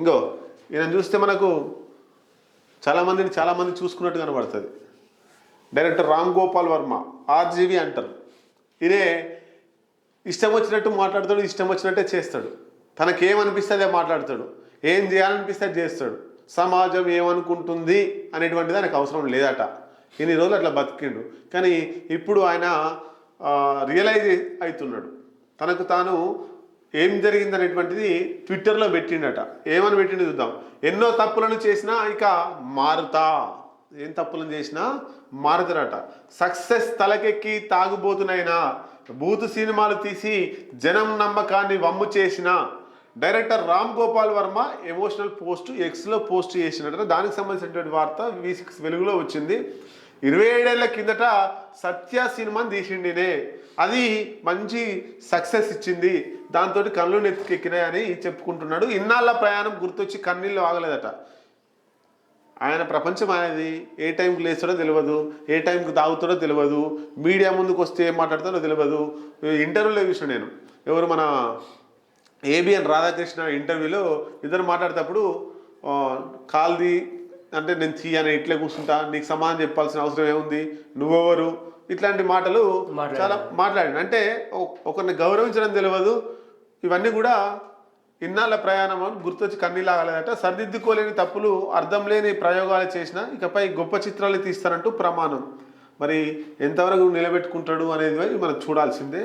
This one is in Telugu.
ఇంకో ఈయన చూస్తే మనకు చాలామందిని చాలామంది చూసుకున్నట్టు కనబడుతుంది. డైరెక్టర్ రామ్ గోపాల్ వర్మ ఆర్జీవి అంటారు. ఈయనే ఇష్టం వచ్చినట్టు మాట్లాడతాడు ఇష్టం వచ్చినట్టే చేస్తాడు. తనకేమనిపిస్తే అదే మాట్లాడతాడు. ఏం చేయాలనిపిస్తే అది చేస్తాడు. సమాజం ఏమనుకుంటుంది అనేటువంటిది ఆయనకు అవసరం లేదట. ఇన్ని రోజులు అట్లా బతికిండు. కానీ ఇప్పుడు ఆయన రియలైజ్ అవుతున్నాడు. తనకు తాను ఏం జరిగింది అనేటువంటిది ట్విట్టర్లో పెట్టిండట. ఏమని పెట్టిండు చూద్దాం. ఎన్నో తప్పులను చేసినా ఇక మారుతా. ఏం తప్పులను చేసినా మారుతారట. సక్సెస్ తలకెక్కి తాగుబోతునైనా బూతు సినిమాలు తీసి జనం నమ్మకాన్ని వమ్ము చేసిన director Ram Gopal Varma emotional post ఎక్స్లో పోస్ట్ చేసినట్ట దానికి సంబంధించినటువంటి వార్త వి సిక్స్ వెలుగులో వచ్చింది. ఇరవై ఏడేళ్ళ కిందట సత్య సినిమాని తీసిండినే. అది మంచి సక్సెస్ ఇచ్చింది. దాంతో కళ్ళు నెత్తికెక్కినాయని చెప్పుకుంటున్నాడు. ఇన్నాళ్ళ ప్రయాణం గుర్తొచ్చి కన్నీళ్ళు ఆగలేదట. ఆయన ప్రపంచం అనేది ఏ టైంకి లేస్తాడో తెలియదు ఏ టైంకి తాగుతాడో తెలియదు మీడియా ముందుకు వస్తే ఏం మాట్లాడతాడో తెలియదు ఇంటర్వ్యూలో చూసిన నేను. ఎవరు మన ఏబిఎన్ రాధాకృష్ణ ఇంటర్వ్యూలో ఇద్దరు మాట్లాడేటప్పుడు కాల్ది అంటే నేను తీయని ఇట్లే కూర్చుంటా నీకు సమాధానం చెప్పాల్సిన అవసరం ఏముంది? నువ్వెవరు? ఇట్లాంటి మాటలు. చాలా మాట్లాడాడు అంటే ఒకరిని గౌరవించడం తెలియదు. ఇవన్నీ కూడా ఇన్నాళ్ళ ప్రయాణం అని గుర్తొచ్చి కన్నీలాగలేదట సరిదిద్దుకోలేని తప్పులు అర్థం లేని ప్రయోగాలు చేసిన ఇకపై గొప్ప చిత్రాలు తీస్తారంటూ ప్రమాణం. మరి ఎంతవరకు నిలబెట్టుకుంటాడు అనేది మనం చూడాల్సిందే.